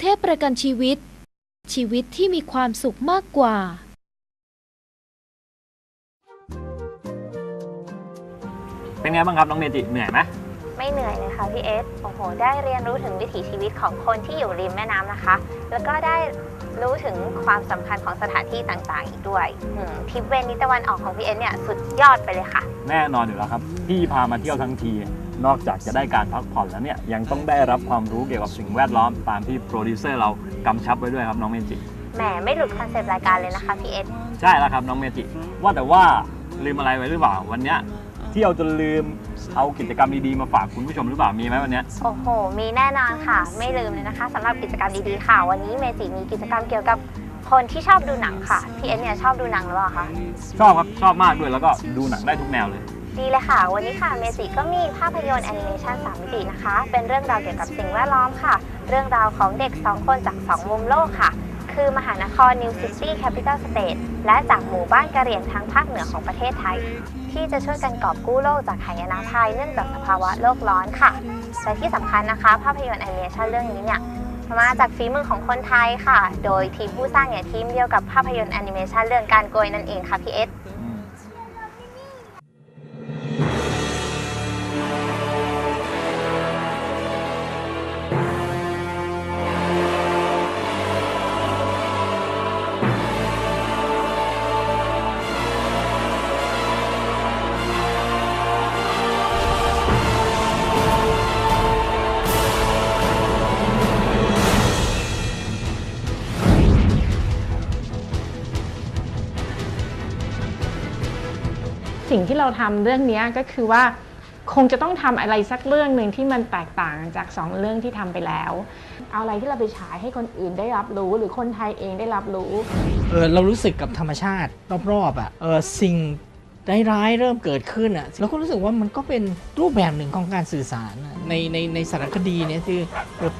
เทพประกันชีวิต ชีวิตที่มีความสุขมากกว่า เป็นไงบ้างครับน้องเมจิเหนื่อยไหมไม่เหนื่อยเลยค่ะพี่เอส โอ้โห ได้เรียนรู้ถึงวิถีชีวิตของคนที่อยู่ริมแม่น้ำนะคะ แล้วก็ได้รู้ถึงความสำคัญของสถานที่ต่างๆ อีกด้วยอืมทริปเวนิตะวันออกของพี่เอสเนี่ยสุดยอดไปเลยค่ะ แน่นอนอยู่แล้วครับพี่พามาเที่ยวทั้งที นอกจากจะได้การพักผ่อนแล้วเนี่ยยังต้องได้รับความรู้เกี่ยวกับสิ่งแวดล้อมตามที่โปรดิวเซอร์เรากำชับไว้ด้วยครับน้องเมจิแหมไม่หลุดคอนเซปต์รายการเลยนะคะพี่เอสใช่แล้วครับน้องเมจิว่าแต่ว่าลืมอะไรไว้หรือเปล่าวันเนี้ยเที่ยวจนลืมเอากิจกรรมดีๆมาฝากคุณผู้ชมหรือเปล่ามีไหมวันเนี้ยโอ้โห มีแน่นอนค่ะ ไม่ลืมเลยนะคะสำหรับกิจกรรมดีๆค่ะ วันนี้เมจิมีกิจกรรมเกี่ยวกับคนที่ชอบดูหนังค่ะพี่เอสเนี่ยชอบดูหนังหรือเปล่าคะชอบครับชอบมากด้วยแล้วก็ดูหนังได้ทุกแนวเลย ดีเลยค่ะ วันนี้ค่ะเมจิก็มีภาพยนตร์แอนิเมชัน3มิตินะคะ เป็นเรื่องราวเกี่ยวกับสิ่งแวดล้อมค่ะ เรื่องราวของเด็ก 2 คนจาก 2 มุมโลกค่ะ คือมหานครนิวซิตี้แคปิตอลสเตทและจากหมู่บ้านกะเหรี่ยงทางภาคเหนือของประเทศไทย ที่จะช่วยกันกอบกู้โลกจากหายนะภัยเนื่องจากสภาวะโลกร้อนค่ะและที่สำคัญนะคะ ภาพยนตร์แอนิเมชันเรื่องนี้เนี่ยมาจากฝีมือของคนไทยค่ะ โดยทีมผู้สร้างเนี่ยทีมเดียวกับภาพยนตร์แอนิเมชันเรื่องการโกยนั่นเองค่ะพี่เอส เราทำเรื่องนี้ก็คือว่าคงจะต้องทำอะไรสักเรื่องหนึ่งที่มันแตกต่างจากสองเรื่องที่ทำไปแล้ว เอาอะไรที่เราไปฉายให้คนอื่นได้รับรู้ หรือคนไทยเองได้รับรู้เออเรารู้สึกกับธรรมชาติรอบๆอะเออสิ่งร้ายๆเริ่มเกิดขึ้นอะเราก็รู้สึกว่ามันก็เป็นรูปแบบหนึ่งของการสื่อสารในในในสารคดีเนี่ยคือ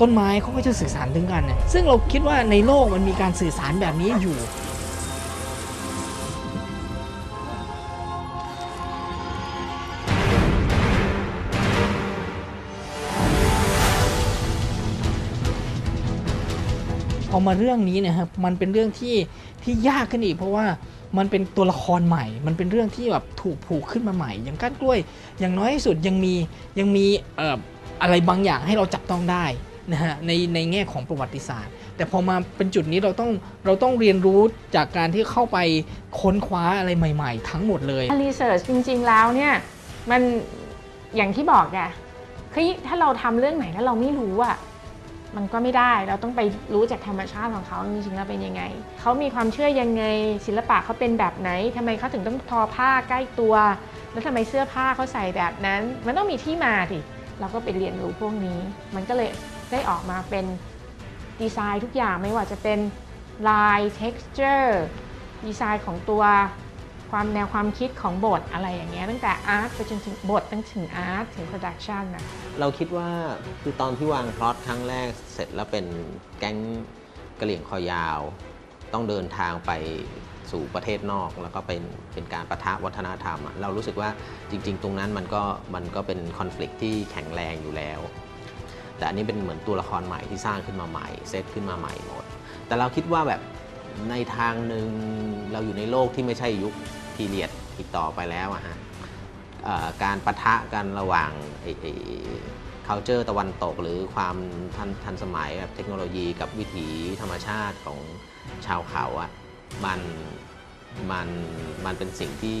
ต้นไม้เขาก็จะสื่อสารถึงกันเนี่ยซึ่งเราคิดว่าในโลกมันมีการสื่อสารแบบนี้อยู่ อมาเรื่องนี้นะครับมันเป็นเรื่องที่ที่ยากขึ้นอีก เพราะว่ามันเป็นตัวละครใหม่ มันเป็นเรื่องที่แบบถูกผูกขึ้นมาใหม่ อย่างก้านกล้วย อย่างน้อยที่สุดยังมียังมีเอ่ออะไรบางอย่างให้เราจับต้องได้นะฮะในในแง่ของประวัติศาสตร์ แต่พอมาเป็นจุดนี้เราต้องเราต้องเรียนรู้จากการที่เข้าไปค้นคว้าอะไรใหม่ ๆ ทั้งหมดเลยรีเสิร์ชจริงๆแล้วเนี่ยมันอย่างที่บอกไงเฮ้ยถ้าเราทำเรื่องไหนแล้วเราไม่รู้อะ มันก็ไม่ได้ เราต้องไปรู้จากธรรมชาติของเขาจริงๆแล้วเป็นยังไง เขามีความเชื่อยังไง ศิลปะเขาเป็นแบบไหนทำไมเขาถึงต้องทอผ้าใกล้ตัว แล้วทำไมเสื้อผ้าเขาใส่แบบนั้น มันต้องมีที่มาสิเราก็ไปเรียนรู้พวกนี้ มันก็เลยได้ออกมาเป็นดีไซน์ทุกอย่างไม่ว่าจะเป็นลาย texture ดีไซน์ของตัว ความแนวความคิดของบทอะไรอย่างเงี้ยตั้งแต่อาร์ตไปจนถึงบทตั้งถึงอาร์ตถึงโปรดักชันนะเราคิดว่าคือตอนที่วางพล็อตครั้งแรกเสร็จแล้วเป็นแก๊งกระเหลี่ยงคอยาว ต้องเดินทางไปสู่ประเทศนอกแล้วก็เป็นเป็นการประทะวัฒนธรรมอะเรารู้สึกว่าจริง ๆ ตรงนั้นมันก็มันก็เป็นคอน FLICT ที่แข็งแรงอยู่แล้ว แต่อันนี้เป็นเหมือนตัวละครใหม่ที่สร้างขึ้นมาใหม่เซตขึ้นมาใหม่หมด แต่เราคิดว่าแบบในทางหนึ่งเราอยู่ในโลกที่ไม่ใช่ยุค พีเรียดอีกต่อไปแล้วอะฮะการปะทะกันระหว่างไอ้ไอ้ culture ตะวันตก หรือความทันทันสมัยแบบเทคโนโลยีกับวิถีธรรมชาติของชาวเขาอะมันมันมันเป็นสิ่งที่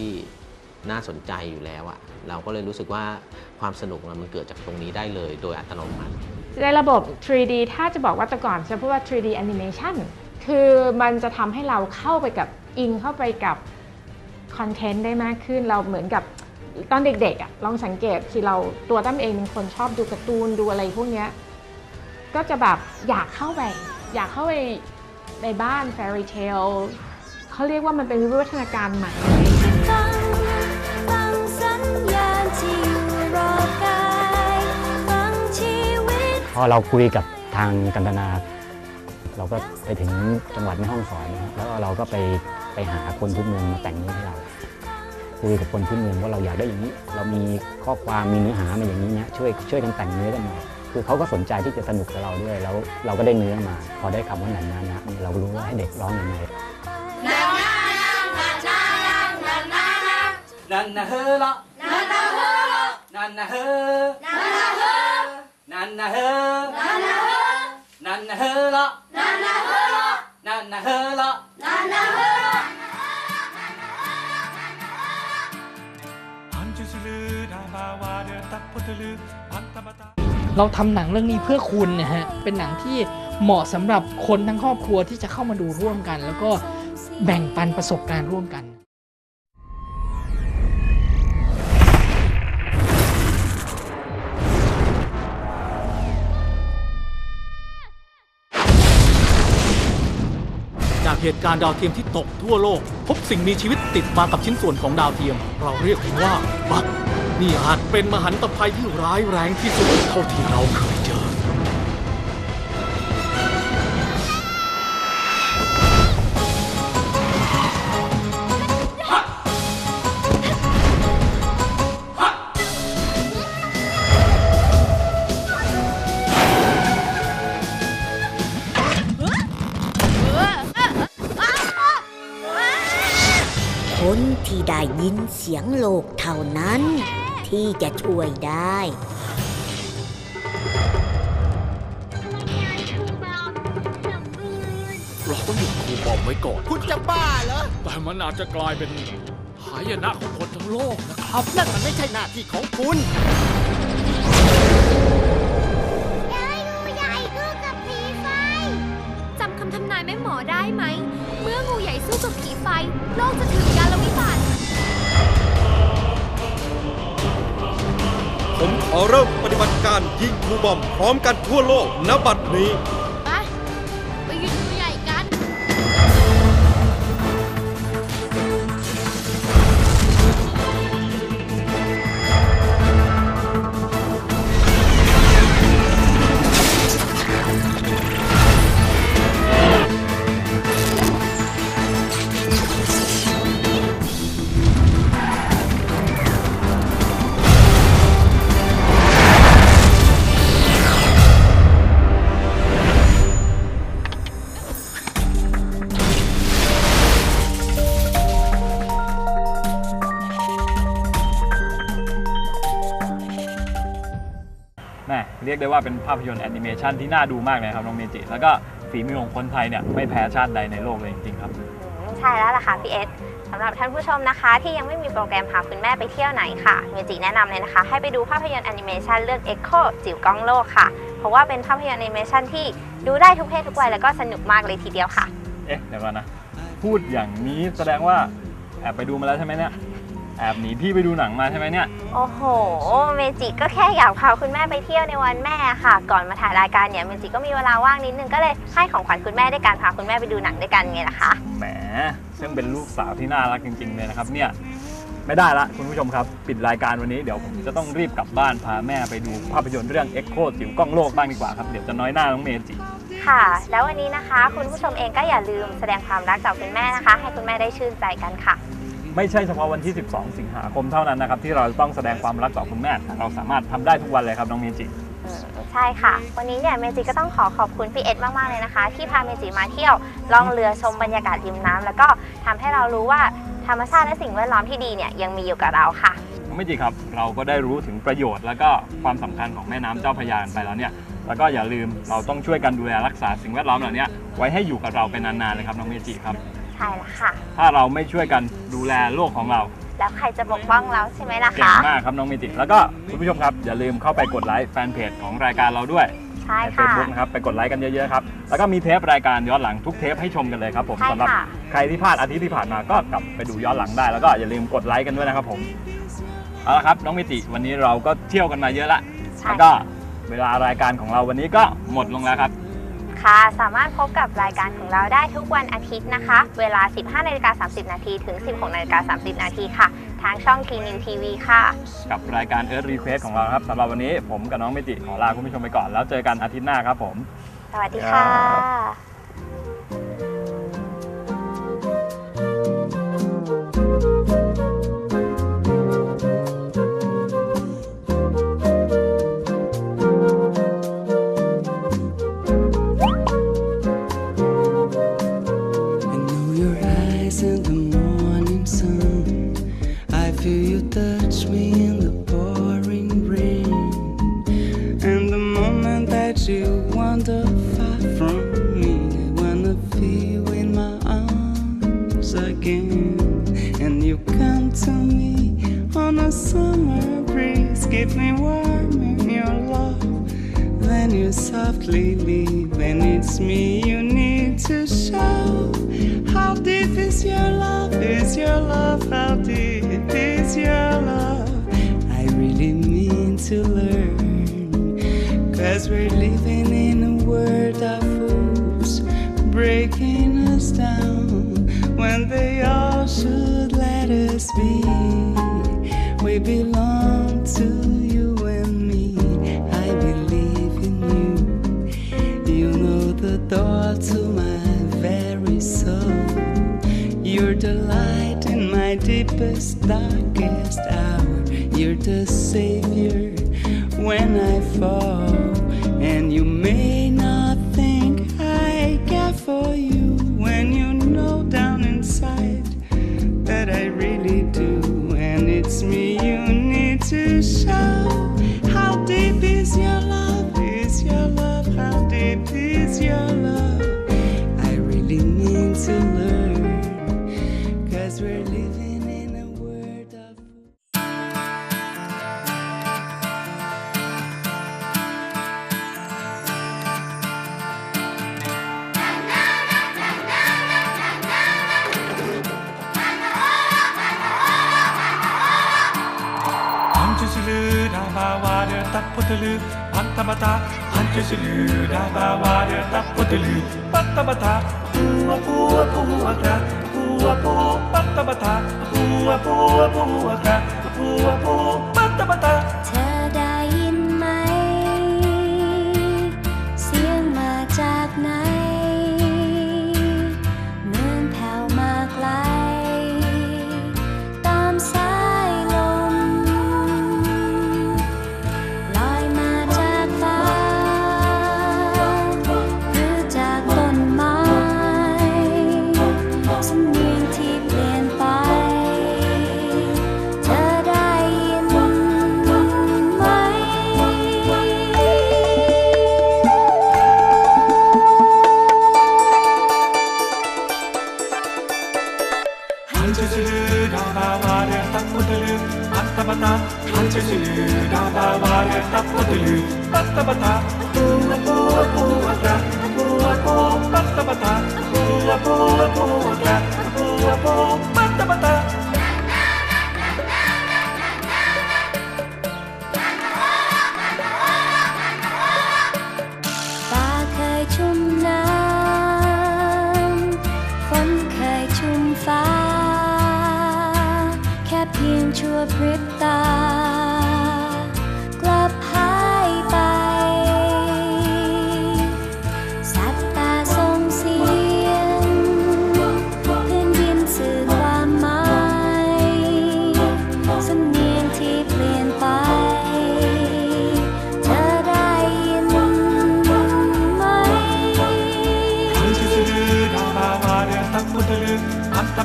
น่าสนใจอยู่แล้วอะเราก็เลยรู้สึกว่าความสนุกมันเกิดจากตรงนี้ได้เลยโดยอัตโนมัติในระบบ 3D ถ้าจะบอกว่าแต่ก่อนจะพูดว่า 3D animation คือมันจะทำให้เราเข้าไปกับอินเข้าไปกับ คอนเทนต์ได้มากขึ้นเราเหมือนกับตอนเด็กๆอะลองสังเกตสิเราตัวตั้มเองเป็นคนชอบดูการ์ตูนดูอะไรพวกเนี้ยก็จะแบบอยากเข้าไปอยากเข้าไปในบ้าน fairy tale เขาเรียกว่ามันเป็นวิวัฒนาการใหม่พอเราคุยกับทางกันตนา เราก็ไปถึงจังหวัดแม่ฮ่องสอนนะแล้วเราก็ไป ไปหาคนพื้นเมืองมาแต่งเนื้อให้เราคุยกับคนพื้นเมืองว่าเราอยากได้อย่างนี้ เรามีข้อความมีเนื้อหามาอย่างนี้เนี่ยช่วยช่วยกันแต่งเนื้อกันหน่อยคือเขาก็สนใจที่จะสนุกกับเราด้วยแล้วเราก็ได้เนื้อมา พอได้คำว่าหนันนานะเรารู้ว่าให้เด็กร้องยังไงนั่นนะเฮละนั่นนะเฮละนั่นนะเฮนันนะเฮนันนะเฮนันนะเฮนันนะเฮละนั่นนะเฮละนั่นนะเฮละนั่นนะเฮ เราทำหนังเรื่องนี้เพื่อคุณนะฮะ เป็นหนังที่เหมาะสำหรับคนทั้งครอบครัวที่จะเข้ามาดูร่วมกัน แล้วก็แบ่งปันประสบการณ์ร่วมกันจากเหตุการณ์ดาวเทียมที่ตกทั่วโลก พบสิ่งมีชีวิตติดมากับชิ้นส่วนของดาวเทียม เราเรียกมันว่าบัก นี่อาจเป็นมหันตภัยที่ร้ายแรงที่สุดเท่าที่เราเคยเจอ คนที่ได้ยินเสียงโลกเท่านั้น ที่จะช่วยได้ เราต้องหยุดครูบอมไว้ก่อน คุณจะบ้าเหรอ แต่มันอาจจะกลายเป็นหายนะของคนทั้งโลกนะครับ นั่นมันไม่ใช่หน้าที่ของคุณจำคำทำนายแม่หมอได้ไหม เมื่องูใหญ่สู้กับผีไฟ โลกจะถึงกาล อเริ่มปฏิบัติการยิงครูบอมพร้อมกันทั่วโลกณบัดนี้ ได้ว่าเป็นภาพยนตร์แอนิเมชันที่น่าดูมากเลยครับน้องเมจิ แล้วก็ฝีมือของคนไทยเนี่ยไม่แพ้ชาติใดในโลกเลยจริงๆครับอืมใช่แล้วล่ะค่ะพี่เอสสำหรับท่านผู้ชมนะคะ ที่ยังไม่มีโปรแกรมพาคุณแม่ไปเที่ยวไหนค่ะเมจิแนะนำเลยนะคะ ให้ไปดูภาพยนตร์แอนิเมชันเรื่อง Echo จิ๋วกล้องโลกค่ะ เพราะว่าเป็นภาพยนตร์แอนิเมชันที่ดูได้ทุกเพศทุกวัยแล้วก็สนุกมากเลยทีเดียวค่ะ เอ๊ะเดี๋ยวก่อนนะ พูดอย่างนี้แสดงว่าแอบไปดูมาแล้วใช่ไหมเนี่ย แอบหนีพี่ไปดูหนังมาใช่ไหมเนี่ย โอ้โห เมจิก็แค่อยากพาคุณแม่ไปเที่ยวในวันแม่ค่ะ ก่อนมาถ่ายรายการเนี่ยเมจิก็มีเวลาว่างนิดนึงก็เลยให้ของขวัญคุณแม่ด้วยการพาคุณแม่ไปดูหนังด้วยกันไงล่ะคะ แหมซึ่งเป็นลูกสาวที่น่ารักจริงๆเลยนะครับเนี่ย ไม่ได้ละคุณผู้ชมครับ ปิดรายการวันนี้เดี๋ยวผมจะต้องรีบกลับบ้านพาแม่ไปดูภาพยนตร์เรื่อง Echo จิ๋วกล้องโลกบ้างดีกว่าครับ เดี๋ยวจะน้อยหน้าน้องเมจิ ค่ะ แล้ววันนี้นะคะ คุณผู้ชมเองก็อย่าลืมแสดงความรักจากคุณแม่นะคะ ให้คุณแม่ได้ชื่นใจกันค่ะ ไม่ใช่เฉพาะวันที่ 12 สิงหาคมเท่านั้นนะครับที่เราจะต้องแสดงความรักต่อคุณแม่ เราสามารถทำได้ทุกวันเลยครับน้องเมจิอืมใช่ค่ะ วันนี้เนี่ยเมจิก็ต้องขอขอบคุณพี่เอ็ดมาก ๆ เลยนะคะ ที่พาเมจิมาเที่ยวล่องเรือชมบรรยากาศริมน้ำแล้วก็ทำให้เรารู้ว่าธรรมชาติและสิ่งแวดล้อมที่ดีเนี่ยยังมีอยู่กับเราค่ะน้องเมจิครับ เราก็ได้รู้ถึงประโยชน์ แล้วก็ความสำคัญของแม่น้ำเจ้าพระยากันไปแล้วเนี่ย แล้วก็อย่าลืมเราต้องช่วยกันดูแลรักษาสิ่งแวดล้อมเหล่านี้ไว้ให้อยู่กับเราเป็นนานๆเลยครับน้องเมจิครับ ใช่แล้วค่ะ ถ้าเราไม่ช่วยกันดูแลโลกของเรา แล้วใครจะปกป้องเราใช่ไหมล่ะเก่งคะ มากครับน้องเมจิแล้วก็คุณผู้ชมครับ อย่าลืมเข้าไปกดไลค์แฟนเพจของรายการเราด้วยใช่ในเฟซค่ะ บุ๊กนะครับไปกดไลค์กันเยอะๆครับแล้วก็มีเทปรายการย้อนหลังทุกเทปให้ชมกันเลยครับผมใช่สำหรับค่ะ ใครที่พลาดอาทิตย์ที่ผ่านมาก็กลับไปดูย้อนหลังได้ แล้วก็อย่าลืมกดไลค์กันด้วยนะครับผมเอาละครับน้องเมจิวันนี้เราก็เที่ยวกันมาเยอะละใช่แล้วก็เวลารายการของเราวันนี้ก็หมดลงแล้วครับ ค่ะ สามารถพบกับรายการของเราได้ทุกวันอาทิตย์นะคะ เวลา 15นาฬิกา30 นาทีถึง 16นาฬิกา30 นาทีค่ะ ทางช่อง T New TV ค่ะ กับรายการ Earth Request ของเราครับสำหรับวันนี้ผมกับน้องเมจิขอลาคุณผู้ชมไปก่อน แล้วเจอกันอาทิตย์หน้าครับผม สวัสดีค่ะครับ wander far from me I wanna feel in my arms again. And you come to me on a summer breeze, keep me warm in your love. Then you softly leave, and it's me you need to show. How deep is your love? Is your love? How deep is your love? I really mean to learn, cause we're living We belong to you and me. I believe in you. You know the door to my very soul. You're the light in my deepest, darkest hour. You're the savior when I fall. to see. パンタバタパンチするラバワレタポテルパンタバタプワプワプワカプワプパンタバタプワプワプワカプワプパンタバ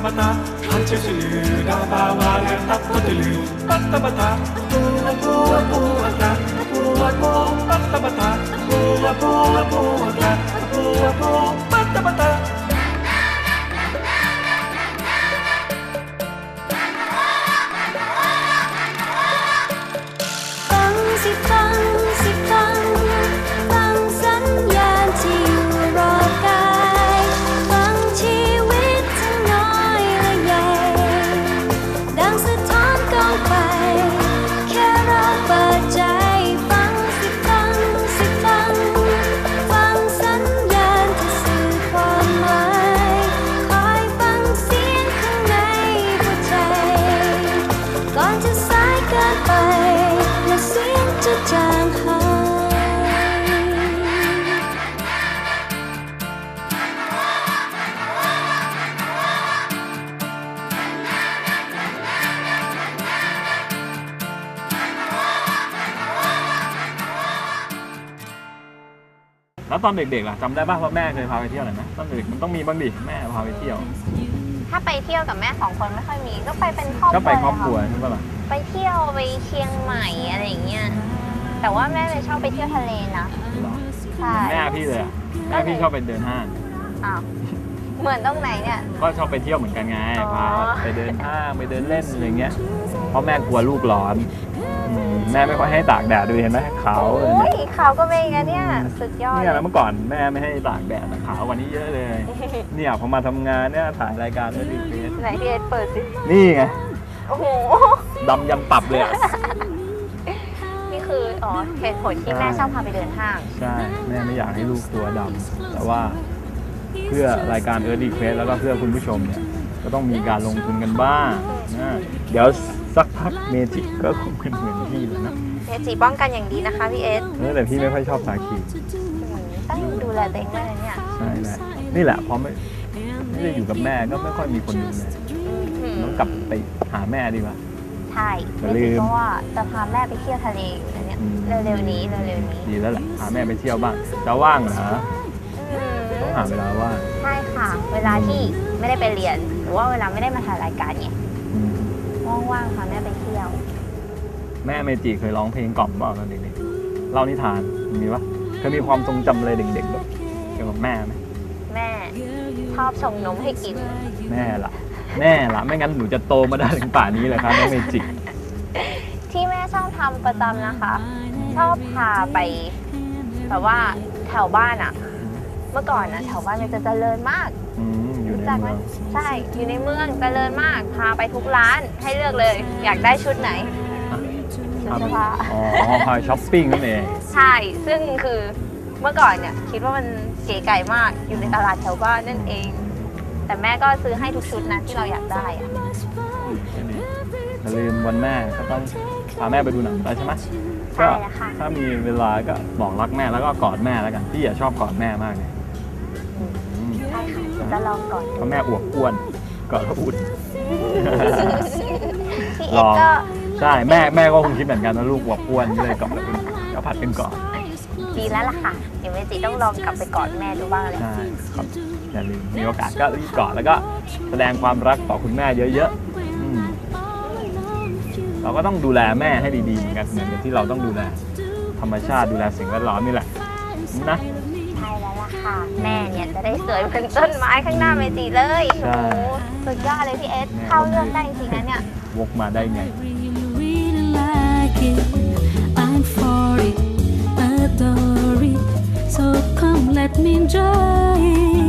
바타바타 한치슬루가 바와를 닦아들루 바타바타 보아 보아 보아다 보아 보 바타바타 보아 보아 보아다 보아 보 바타바타 แล้วตอนเด็กๆล่ะจำได้ป่ะว่าแม่เคยพาไปเที่ยวไหนไหมตอนเด็กมันต้องมีบ้างดิแม่พาไปเที่ยว ถ้าไปเที่ยวกับแม่สองคนไม่ค่อยมี ก็ไปเป็นครอบครัวก็ไปครอบครัวเลยะใช่ปะล่ะไปเที่ยวไปเชียงใหม่อะไรอย่างเงี้ยแต่ว่าแม่ไม่ชอบไปเที่ยวทะเลนะเหรอใช่แม่พี่เลยอะแม่พี่ชอบไปเดินห้างอ้าวเหมือนตรงไหนเนี่ย ก็ชอบไปเที่ยวเหมือนกันไงอ๋อพาไปเดินห้างไปเดินเล่นอะไรเงี้ยเพราะแม่กลัวลูกร้อนอืม แม่ไม่ค่อยให้ตากแดดดูเห็นไหมขาวเลยโอ้เนี่ยยขาวก็เป็นอย่างนี้เนี่ย สุดยอดเนี่ยแล้วเมื่อก่อนแม่ไม่ให้ตากแดดอะขาวกว่านี้เยอะเลย เนี่ยพอมาทำงานเนี่ยถ่ายรายการแล้วดีเฟสไหนพี่เอสเปิดสิ นี่ไงโอ้โห ดำยันตับเลยอะนี่คือ อ๋อเหตุผลที่แม่ชอบพาไปเดินห้าง ใช่แม่ไม่อยากให้ลูกตัวดำแต่ว่าเพื่อรายการเออร์ดีเควสแล้วก็เพื่อคุณผู้ชมเนี่ยก็ต้องมีการลงทุนกันบ้างนะเดี๋ยวสักพักเมจิก็คงเป็นเหมือน พี่แล้วนะเมจิป้องกันอย่างดีนะคะพี่เอสเออแต่พี่ไม่ค่อยชอบทาครีมต้องดูแลตัวเองด้วยนะเนี่ยใช่แหละนี่แหละพอไม่ไม่ได้อยู่กับแม่ก็ไม่ค่อยมีคนดูแลต้องกลับไปหาแม่ดีกว่าใช่อย่าเมลืจิมก็ว่าจะพาแม่ไปเที่ยวทะเลอยู่นะเนี่ยอืมเร็วๆนี้เร็วๆนี้ดีแล้วแหละพาแม่ไปเที่ยวบ้างจะว่างเหรออืมต้องหาเวลาว่างใช่ค่ะ เวลาที่ไม่ได้ไปเรียน หรือว่าเวลาไม่ได้มาถ่ายรายการเนี่ยอืมว่างๆพาแม่ไปเที่ยว แม่เมจิเคยร้องเพลงกล่อมบ้างตอนเด็กๆเล่านิทานมีปะเคยมีความทรงจำอะไรเด็กๆแบบเกี่ยวกับแม่ไหมแม่ชอบชงนมให้กิน แม่ละแม่ละไม่งั้นหนูจะโตมาได้ถึงป่านนี้เลยครับน้องเมจิที่แม่ชอบทำประจำนะคะ ชอบพาไปแบบว่าแถวบ้านอะเมื่อก่อนนะแถวบ้านมันจะเจริญมากอืมอยู่ในรู้จักไหมเมืองใช่ อยู่ในเมืองเจริญมาก พาไปทุกร้านให้เลือกเลย อยากได้ชุดไหน ชุดพาไปเสื้อผ้าอ๋อพาช้อปปิ้งนั่นเอง ใช่ซึ่งคือเมื่อก่อนเนี่ยคิดว่ามันเก๋ไก่มากอยู่ในตลาดแถวบ้านนั่นเอง แต่แม่ก็ซื้อให้ทุกชุดนะที่เราอยากได้อะอย่าลืมวันแม่ก็ต้องพาแม่ไปดูหนังได้ใช่ไหมใช่แล้วค่ะ ถ้ามีเวลาก็บอกรักแม่แล้วก็กอดแม่แล้วกันพี่อะชอบกอดแม่มากเลยอืมใช่ค่ะเดี๋ยวจะลองก่อนเพราะแม่อวบอ้วนกอดแล้วอุ่นพี่ลเอ็องก็ ใช่แม่แม่ก็คงคิดเหมือนกันว่าลูกอวบอ้วนก็เลยกอดแล้วอุ่นก็ผัดกันก่อนดีแล้วล่ะค่ะ เดี๋ยวเมจิต้องลองกลับไปกอดแม่ดูบ้างเลยใช่ครับอย่าลืมมีโอกาสก็รีบกอดแล้วก็แสดงความรักต่อคุณแม่เยอะๆอืมเราก็ต้องดูแลแม่ให้ดีๆเหมือนกันเหมือนกับที่เราต้องดูแลธรรมชาติดูแลสิ่งแวดล้อมนี่แหละนะใช่แล้วล่ะค่ะ แม่เนี่ยจะได้สวยเหมือนต้นไม้ข้างหน้าเมจิเลยใช่โอ้โหสุดยอดเลยพี่เอสแม่เข้าเรื่องได้จริงๆนะเนี่ยวกมาได้ไง really I'm for it, adore it. So come, let me enjoy it.